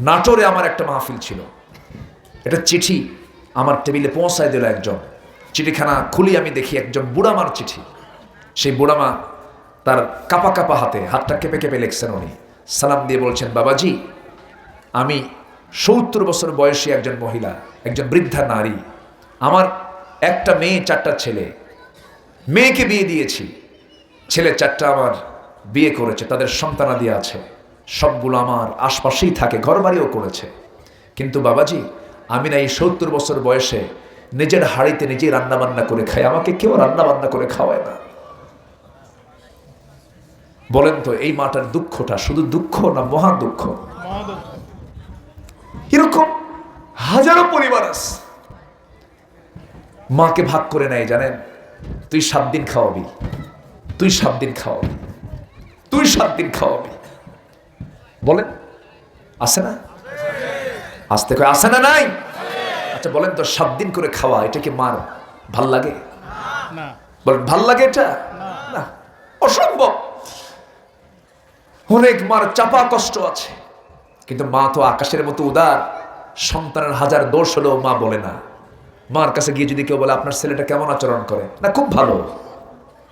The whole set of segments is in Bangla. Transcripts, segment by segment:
নাটোরে আমার একটা মাহফিল ছিল। এটা চিঠি আমার টেবিলে পৌঁছায় দিল একজন। চিঠিখানা খুলি আমি দেখি একজন বুড়ামার চিঠি। সেই বুড়ামা তার কাপা কাপা হাতে, হাতটা কেঁপে কেঁপে লেখছেন উনি। সালাম দিয়ে বলছেন, বাবাজি, আমি সত্তর বছর বয়সী একজন মহিলা, একজন বৃদ্ধা নারী। আমার একটা মেয়ে, চারটা ছেলে। মেয়েকে বিয়ে দিয়েছি। ছেলে চারটা আমার বিয়ে করেছে, তাদের সন্তানাদি আছে। সবগুলো আমার আশপাশেই থাকে, ঘরবাড়িও করেছে। কিন্তু বাবাজি, আমি না এই সত্তর বছর বয়সে নিজের হাড়িতে নিজেই রান্না বান্না করে খাই, আমাকে কেউ রান্না বান্না করে খাওয়ায় না। বলেন তো, এই মাটার দুঃখটা শুধু দুঃখ না মহা দুঃখ? এরকম হাজারো পরিবার আছে। মাকে ভাগ করে নেয়, জানেন? তুই সাত দিন খাওয়াবি, তুই সাত দিন খাওয়াবি, তুই সাত দিন খাওয়াবি। বলেন আছে না? আসতে কয় আছে না নাই? আচ্ছা বলেন তো সাত দিন করে খাওয়া এটা কি মার ভালো লাগে? বলেন ভালো লাগে এটা? না অসম্ভব। অনেক মার চাপা কষ্ট আছে কিন্তু মা তো আকাশের মতো উদার সন্তানের হাজার দোষ হলেও মা বলে না। মার কাছে গিয়ে যদি কেউ বলে আপনার ছেলেটা কেমন আচরণ করে? না খুব ভালো।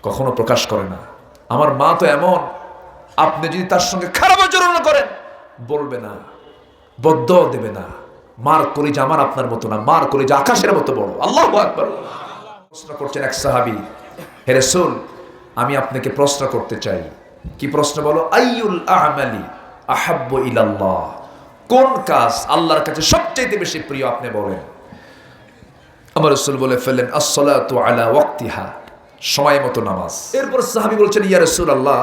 কখনো প্রকাশ করে না। আমার মা তো এমন আপনি যদি তার সঙ্গে খারাপ আচরণ করেন, বলবে না বদ্ধ দেবে না। মার কলিজা আমার আপনার মতো না, মার কলিজা আকাশের মতো বড়। আল্লাহ প্রশ্ন করছেন এক সাহাবি, হে রসুল, আমি আপনাকে প্রশ্ন করতে চাই। কি প্রশ্ন বলো? আইউল আহমালি আহাব্ব ইলাল্লাহ। কোন কাজ আল্লাহর কাছে সবচাইতে বেশি প্রিয় আপনি বলেন? আমার রসুল বলে ফেললেন, আসসালাতু আলা ওয়াক্তিহা। সময় মতো নামাজ। এরপর সাহাবি বলছেন, ইয়া রসুল আল্লাহ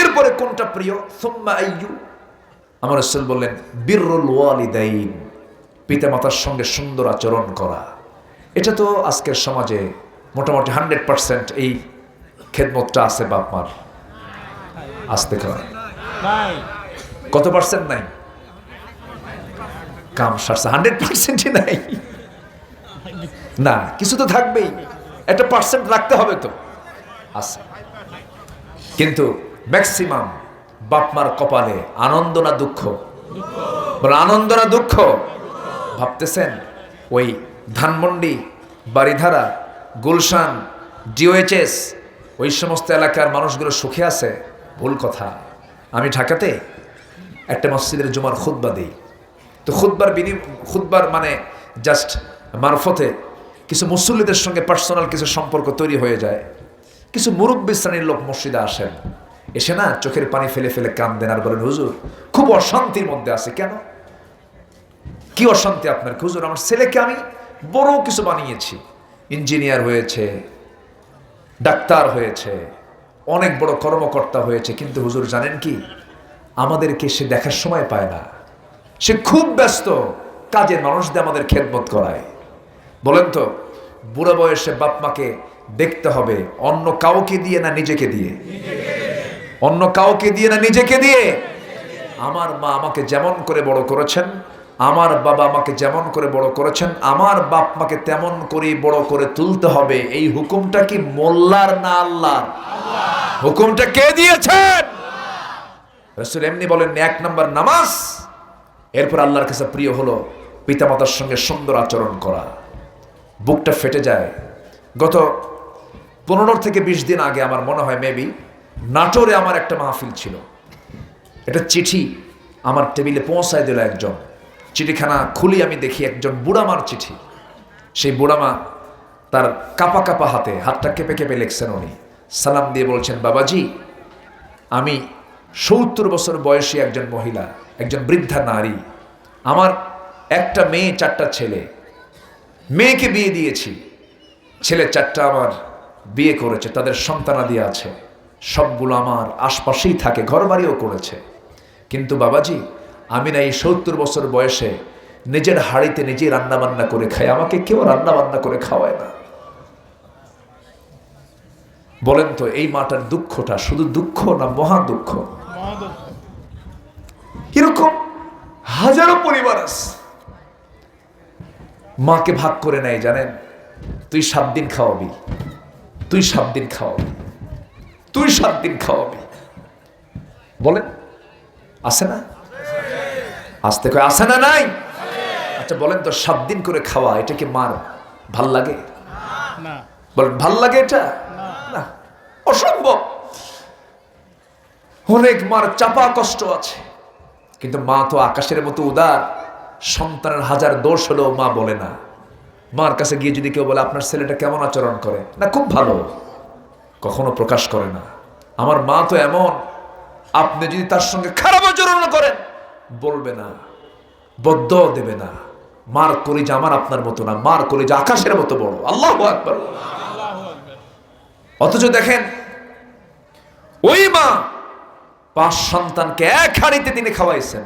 এরপরে কোনটা প্রিয়? সুম্মা আইয়ু। আমার রসুল বললেন বীররুল ওয়ালিদাইন, পিতামাতার সঙ্গে সুন্দর আচরণ করা। এটা তো আজকের সমাজে মোটামুটি হান্ড্রেড পার্সেন্ট এই খেদমতটা আছে বাপ মার। আসতে কত পার্সেন্ট নাই? কাম সারছে, হান্ড্রেড পার্সেন্টই নাই। না, কিছু তো থাকবেই। একটা পার্সেন্ট রাখতে হবে তো। আছে। কিন্তু ম্যাক্সিমাম বাপমার কপালে আনন্দ না দুঃখ? বলে, আনন্দ না দুঃখ? ভাবতেছেন ওই ধানমন্ডি বাড়িধারা গুলশান ডিওএইচএস ওই সমস্ত এলাকার মানুষগুলো সুখে আছে? ভুল কথা। আমি ঢাকাতে একটা মসজিদের জুমার খুদ্া দিই। তো খুদ্বার বিনি খুদ্বার মানে জাস্ট মারফতে কিছু মুসল্লিদের সঙ্গে পার্সোনাল কিছু সম্পর্ক তৈরি হয়ে যায়। কিছু মুরব্বী শ্রেণির লোক মসজিদে আসেন। এসে না চোখের পানি ফেলে ফেলে কান্দেন আর বলেন, হুজুর, খুব অশান্তির মধ্যে আছে কেন? কি অশান্তি আপনার? হুজুর, আমার ছেলেকে আমি বড় কিছু বানিয়েছি। ইঞ্জিনিয়ার হয়েছে, ডাক্তার হয়েছে, অনেক বড় কর্মকর্তা হয়েছে, কিন্তু হুজুর, জানেন কি? আমাদেরকে সে দেখার সময় পায় না। সে খুব ব্যস্ত, কাজের মানুষদের আমাদের খেদমত করায়। বলেন তো, বুড়ো বয়সে বাপ মাকে দেখতে হবে, অন্য কাউকে দিয়ে না নিজেকে দিয়ে? অন্য কাউকে দিয়ে না নিজেকে দিয়ে? আমার মা আমাকে যেমন করে বড় করেছেন, আমার বাবা আমাকে যেমন করে বড় করেছেন, আমার বাপ মাকে তেমন করে বড় করে তুলতে হবে। এই হুকুমটা কি মোল্লার না আল্লাহ হুকুমটা কে দিয়েছেন? রসুল এমনি বলেন, এক নম্বর নামাজ, এরপর আল্লাহর কাছে প্রিয় হলো পিতামাতার সঙ্গে সুন্দর আচরণ করা। বুকটা ফেটে যায়। গত পনেরো থেকে বিশ দিন আগে আমার মনে হয় মেবি নাটোরে আমার একটা মাহফিল ছিল। এটা চিঠি আমার টেবিলে পৌঁছায় দিল একজন। চিঠিখানা খুলি আমি দেখি একজন বুড়ামার চিঠি। সেই বুড়ামা তার কাপা কাপা হাতে, হাতটা কেঁপে কেঁপে লেখছেন উনি। সালাম দিয়ে বলছেন, বাবাজি, আমি সত্তর বছর বয়সী একজন মহিলা, একজন বৃদ্ধা নারী। আমার একটা মেয়ে, চারটা ছেলে। মেয়েকে বিয়ে দিয়েছি। ছেলে চারটা আমার বিয়ে করেছে, তাদের সন্তানাদি আছে। সবগুলো আমার আশপাশেই থাকে, ঘরবাড়িও করেছে। কিন্তু বাবাজি, আমি না এই সত্তর বছর বয়সে নিজের হাড়িতে নিজেই রান্না বান্না করে খাই, আমাকে কেউ রান্না বান্না করে খাওয়ায় না। বলেন তো, এই মাটার দুঃখটা শুধু দুঃখ না মহা দুঃখ? এরকম হাজারো পরিবার আছে। মাকে ভাগ করে নেয়, জানেন? তুই সাত দিন খাওয়াবি, তুই সাত দিন খাওয়াবি। তুই সাত দিন খাওয়াবি। বলেন আছে না? আসতে কয় আসে না নাই? আচ্ছা বলেন তো সাত দিন করে খাওয়া এটা কি মার ভালো লাগে? বলেন ভালো লাগে এটা? না। অসম্ভব। অনেক মার চাপা কষ্ট আছে। কিন্তু মা তো আকাশের মতো উদার সন্তানের হাজার দোষ হলেও মা বলে না। মার কাছে গিয়ে যদি কেউ বলে আপনার ছেলেটা কেমন আচরণ করে? না খুব ভালো। কখনো প্রকাশ করে না। আমার মা তো এমন, আপনি যদি তার সঙ্গে খারাপ আচরণ করেন, বলবে না বদ্ধ দেবে না। মার কলিজা আমার আপনার মতো না, মার কলিজা আকাশের মতো বড়। আল্লাহ অথচ দেখেন, ওই মা পাঁচ সন্তানকে এক হাড়িতে তিনি খাওয়াইছেন।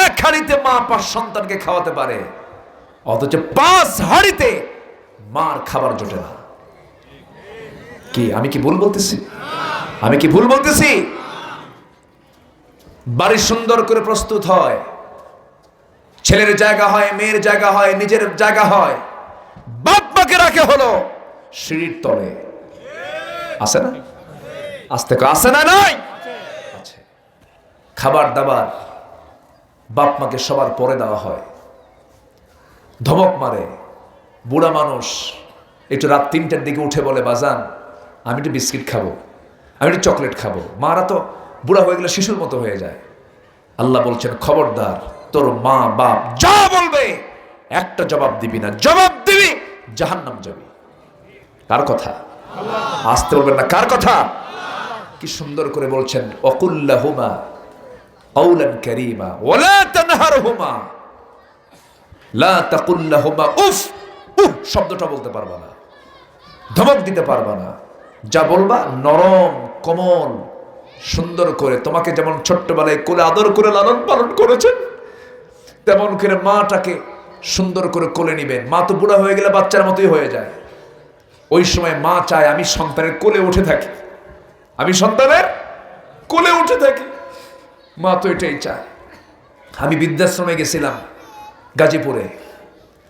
এক হাড়িতে মা পাঁচ সন্তানকে খাওয়াতে পারে, অথচ পাঁচ হাড়িতে মার খাবার জোটে না। কি? আমি কি ভুল বলতেছি? আমি কি ভুল বলতেছি? বাড়ি সুন্দর করে প্রস্তুত হয়। ছেলের জায়গা হয়, মেয়ের জায়গা হয়, নিজের জায়গা হয়। বাপ মাকে রাখে হলো সিঁড়ির তলে। আছে না? আসতে কো আছে না নাই? আছে। খাবার দাবার বাপ মাকে সবার পরে দেওয়া হয়। ধমক মারে। বুড়া মানুষ একটু রাত তিনটার দিকে উঠে বলে, বাজান আমি একটু বিস্কিট খাব, আমি একটু চকলেট খাব। মারা তো বুড়া হয়ে গেলে শিশুর মতো হয়ে যায়। আল্লাহ বলছেন, খবরদার, তোর মা, বাপ যা বলবে, একটা জবাব দিবি না। জবাব দিবি, জাহান্নাম যাবি। কার কথা? আসতে বলবেন না। কার কথা? কি সুন্দর করে বলছেন, অকুল্লাহুমা কৌলান কারীমা ওয়ালা তানহারহুমা। লা তাকুল্লাহুমা, উফ উফ শব্দটা বলতে পারবা না। ধমক দিতে পারবা না। যা বলবা, নরম, কোমল, সুন্দর করে। তোমাকে যেমন ছোট্টবেলায় কোলে আদর করে, লালন পালন করেছেন, তেমন করে মাটাকে সুন্দর করে কোলে নিবেন। মা তো বুড়া হয়ে গেলে বাচ্চার মতোই হয়ে যায়। ওই সময় মা চায়, আমি সন্তানের কোলে উঠে থাকি। আমি সন্তানের কোলে উঠে থাকি। মা তো এটাই চায়। আমি বৃদ্ধাশ্রমে গেছিলাম, গাজীপুরে।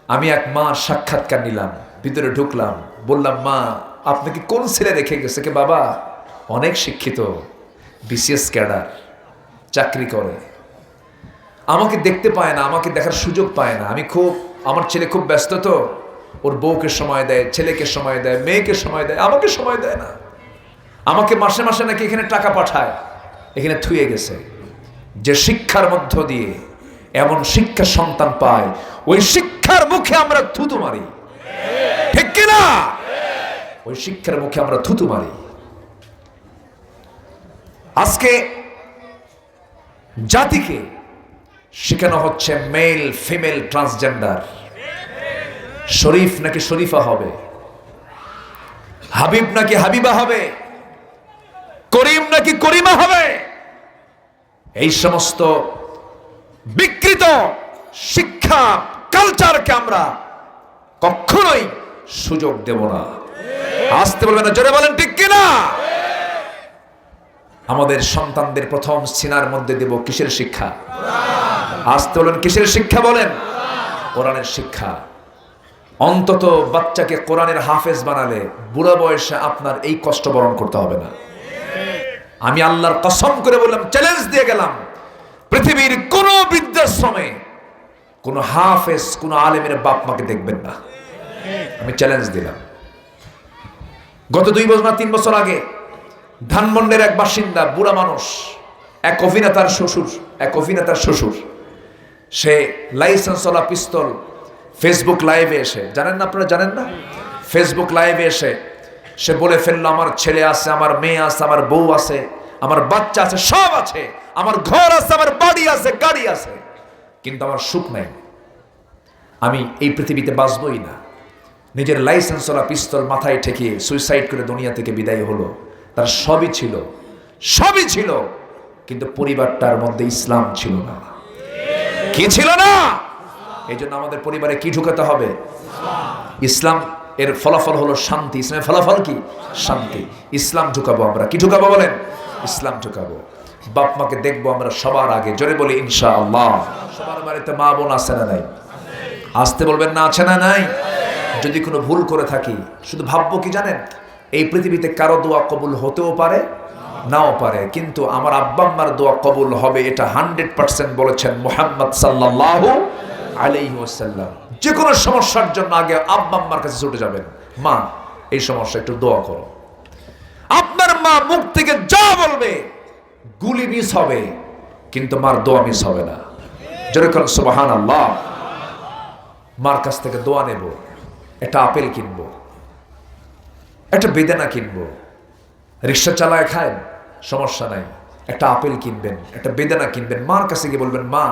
আমি এক মা সাক্ষাৎকার নিলাম, ভিতরে ঢুকলাম, বললাম, মা আপনাকে কোন ছেলে রেখে গেছে কে বাবা? অনেক শিক্ষিত, বিসিএস ক্যাডার, চাকরি করে। আমাকে দেখতে পায় না, আমাকে দেখার সুযোগ পায় না। আমি খুব, আমার ছেলে খুব ব্যস্ত তো। ওর বউকে সময় দেয়, ছেলেকে সময় দেয়, মেয়েকে সময় দেয়, আমাকে সময় দেয় না। আমাকে মাসে মাসে নাকি এখানে টাকা পাঠায়, এখানে থুয়ে গেছে। যে শিক্ষার মধ্য দিয়ে এমন শিক্ষা সন্তান পায়, ওই শিক্ষার মুখে আমরা থুতু মারি। ঠিক কিনা? ওই শিক্ষার মুখে আমরা থুতু মারি। আজকে জাতিকে শেখানো হচ্ছে মেল ফিমেল ট্রান্সজেন্ডার শরীফ নাকি শরীফা হবে? হাবিব নাকি হাবিবা হবে? করিম নাকি করিমা হবে? এই সমস্ত বিকৃত শিক্ষা কালচারকে আমরা কখনোই সুযোগ দেব না। আসতে বলবেন না, জোরে বলেন, ঠিক কিনা? আমাদের সন্তানদের প্রথম সিনার মধ্যে দেব কিসের শিক্ষা? আসতে বলেন কিসের শিক্ষা বলেন? কোরআনের শিক্ষা। অন্তত বাচ্চাকে কোরআনের হাফেজ বানালে বুড়া বয়সে আপনার এই কষ্ট বরণ করতে হবে না। আমি আল্লাহর কসম করে বললাম চ্যালেঞ্জ দিয়ে গেলাম। পৃথিবীর কোন বৃদ্ধাশ্রমে কোন হাফেজ, কোন আলেমের বাপ মাকে দেখবেন না। আমি চ্যালেঞ্জ দিলাম। গত দুই বছর না, তিন বছর আগে ধানমন্ডের এক বাসিন্দা, বুড়া মানুষ, এক অভিনেতার শ্বশুর, এক অভিনেতার শ্বশুর, সে লাইসেন্সওয়ালা পিস্তল ফেসবুক লাইভে এসে, জানেন না আপনারা, জানেন না? ফেসবুক লাইভে এসে, সে বলে ফেলল, আমার ছেলে আছে, আমার মেয়ে আছে, আমার বউ আছে, আমার বাচ্চা আছে, সব আছে, আমার ঘর আছে, আমার বাড়ি আছে, গাড়ি আছে। কিন্তু আমার সুখ নেই। আমি এই পৃথিবীতে বাঁচবই না। নিজের লাইসেন্সওয়ালা পিস্তল মাথায় ঠেকিয়ে সুইসাইড করে দুনিয়া থেকে বিদায় হলো। তার সবই ছিল সবই ছিল, কিন্তু পরিবারটার মধ্যে ইসলাম ছিল না। কি ছিল না? এই জন্য আমাদের পরিবারে কি ঢুকাতে হবে? ইসলাম এর ফলাফল হলো শান্তি। ইসলামের ফলাফল কি? শান্তি। ইসলাম ঢুকাবো আমরা। কি ঢুকাবো বলেন? ইসলাম ঢুকাবো। বাপ মাকে দেখব আমরা সবার আগে। জোরে বলি ইনশা আল্লাহ সবার বাড়িতে মা বোন আছে না নাই? আসতে বলবেন না, আছে না নাই? যদি কোনো ভুল করে থাকি, শুধু ভাববো কি জানেন? এই পৃথিবীতে কারও দোয়া কবুল হতেও পারে, নাও পারে। কিন্তু আমার আব্বা আম্মার দোয়া কবুল হবে, এটা হান্ড্রেড পার্সেন্ট বলেছেন মোহাম্মদ সাল্লাহ আলাইহি ওয়াসাল্লাম। যে কোনো সমস্যার জন্য আগে আব্বা আম্মার কাছে ছুটে যাবেন। মা, এই সমস্যা একটু দোয়া করো। আপনার মা মুখ থেকে যা বলবে, গুলি মিস হবে, কিন্তু মার দোয়া মিস হবে না। যেরকম সুবাহান আল্লাহ মার কাছ থেকে দোয়া নেব। একটা আপেল কিনবো, একটা বেদানা কিনবো, রিক্সা চালায় খায়, সমস্যা নাই। একটা আপেল কিনবেন, একটা বেদানা কিনবেন। মার কাছে গিয়ে বলবেন, মা,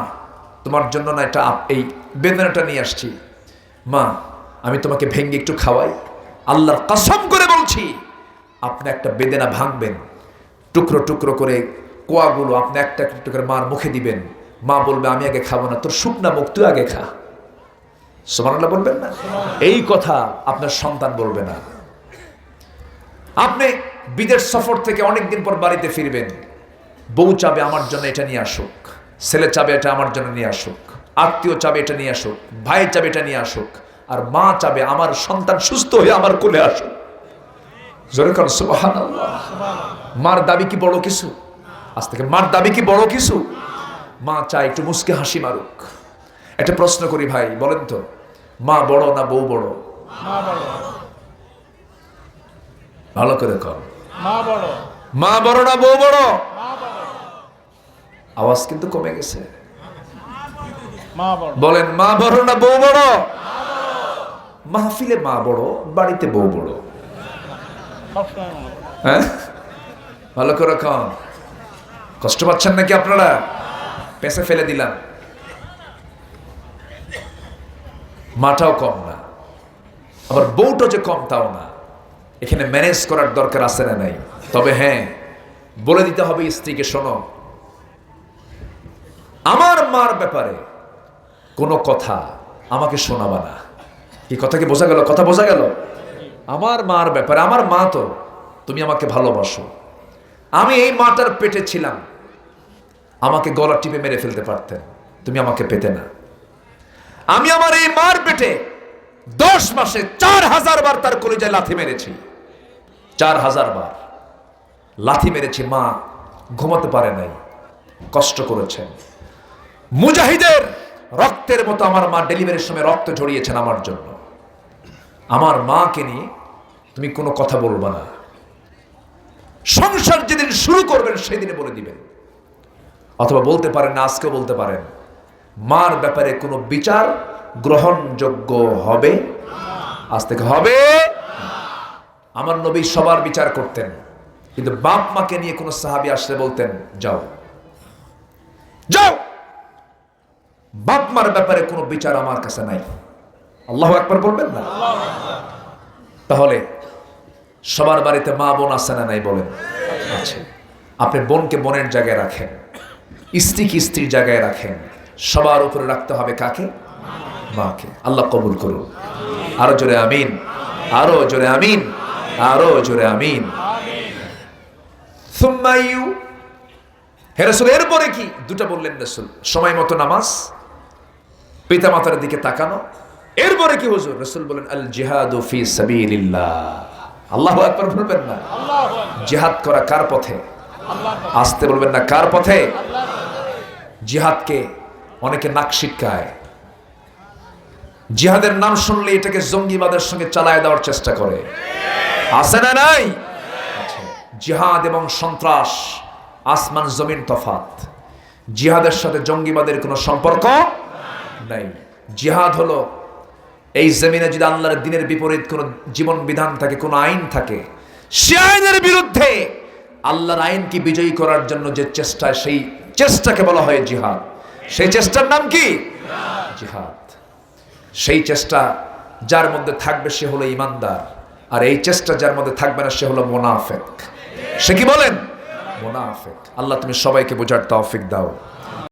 তোমার জন্য না একটা এই বেদানাটা নিয়ে আসছি। মা, আমি তোমাকে ভেঙ্গে একটু খাওয়াই। আল্লাহর কসম করে বলছি, আপনি একটা বেদেনা ভাঙবেন। টুকরো টুকরো করে কোয়াগুলো আপনি একটা একটু করে মার মুখে দিবেন। মা বলবে, আমি আগে খাব না, তোর শুকনা মুখ তুই আগে খা। সোমানাল্লাহ বলবেন না? এই কথা আপনার সন্তান বলবে না। আপনি বিদেশ সফর থেকে অনেকদিন পর বাড়িতে ফিরবেন। বউ চাবে আমার জন্য এটা নিয়ে আসুক, ছেলে চাবে এটা আমার জন্য নিয়ে আসুক, আত্মীয় চাবে এটা নিয়ে আসুক, ভাই চাবে এটা নিয়ে আসুক, আর মা চাবে আমার সন্তান সুস্থ হয়ে আমার কোলে আসুক। জোরে কর মার দাবি কি বড় কিছু? আজ থেকে মার দাবি কি বড় কিছু? মা চায় একটু মুসকে হাসি মারুক। একটা প্রশ্ন করি ভাই বলেন তো মা বড় না বউ বড়? ভালো করে মা বড়। না বউ বড়? আওয়াজ কিন্তু কমে গেছে। মা বলেন মা বড় না বউ বড়? মাহফিলে মা বড় বাড়িতে বউ বড়। হ্যাঁ? ভালো করে কষ্ট পাচ্ছেন নাকি আপনারা? পেঁচে ফেলে দিলাম। মাটাও কম না। আবার বউটা যে কম, তাও না। এখানে ম্যানেজ করার দরকার আছে না নাই? তবে হ্যাঁ বলে দিতে হবে স্ত্রীকে, শোনো। আমার মার ব্যাপারে কোনো কথা আমাকে শোনাবা না। কি কথা কি বোঝা গেল? কথা বোঝা গেল? আমার মার ব্যাপারে, আমার মা তো, তুমি আমাকে ভালোবাসো। আমি এই মাটার পেটে ছিলাম। আমাকে গলা টিপে মেরে ফেলতে পারতেন। তুমি আমাকে পেতে না। আমি আমার এই মার পেটে দশ মাসে চার হাজার বার তার কলিজায় লাথি মেরেছি। চার হাজার বার লাথি মেরেছি মা, ঘুমাতে পারে নাই, কষ্ট করেছেন। মুজাহিদের রক্তের মতো আমার মা ডেলিভারির সময় রক্ত ঝরিয়েছেন আমার জন্য। আমার মাকে নিয়ে তুমি কোনো কথা বলবা না। সংসার যেদিন শুরু করবেন সেদিনে বলে দিবেন। অথবা বলতে পারেন না, আজকেও বলতে পারেন। মার ব্যাপারে কোনো বিচার গ্রহণযোগ্য হবে? আজ থেকে হবে? আমার নবী সবার বিচার করতেন। কিন্তু বাপ মাকে নিয়ে কোনো সাহাবি আসলে বলতেন, যাও। যাও! বাপ মার ব্যাপারে কোনো বিচার আমার কাছে নাই। আল্লাহ একবার বলবেন না? তাহলে সবার বাড়িতে মা বোন আছে না নাই বলেন? আছে আপনি বোনকে বোনের জায়গায় রাখেন, স্ত্রীকে স্ত্রীর জায়গায় রাখেন। সবার উপরে রাখতে হবে কাকে? মাকে। আল্লাহ কবুল করুন। আরও জোরে আমিন। আরও জোরে আমিন। আরও জোরে আমিন। এরপরে কি? দুটা বললেন রসুল। সময় মতো নামাজ। পিতা মাতার দিকে তাকানো। এরপরে কি হুজুর? রসুল বলেন আল জিহাদু ফি সাবিলিল্লাহ। আল্লাহ আকবার বলবেন না। জিহাদ করা কার পথে? আসতে বলবেন না কার পথে? জিহাদকে অনেকে নাক শিক্ষায় জিহাদের নাম শুনলে এটাকে জঙ্গিবাদের সঙ্গে চালায় দেওয়ার চেষ্টা করে। আছে না নাই? জিহাদ এবং সন্ত্রাস, আসমান, জমিন তফাত জিহাদের সাথে জঙ্গিবাদের কোনো সম্পর্ক নাই। জিহাদ হলো এই জমিনে যদি আল্লাহর দিনের বিপরীত কোনো জীবন বিধান থাকে, কোনো আইন থাকে, সে আইনের বিরুদ্ধে আল্লাহর আইনকে বিজয়ী করার জন্য যে চেষ্টা সেই চেষ্টাকে বলা হয় জিহাদ। সেই চেষ্টার নাম কি? জিহাদ। সেই চেষ্টা যার মধ্যে থাকবে সে হলো ইমানদার, আর এই চেষ্টা যার মধ্যে থাকবে না সে হলো মোনাফেক। সে কি বলেন? মোনাফেক। আল্লাহ তুমি সবাইকে বোঝার তৌফিক দাও।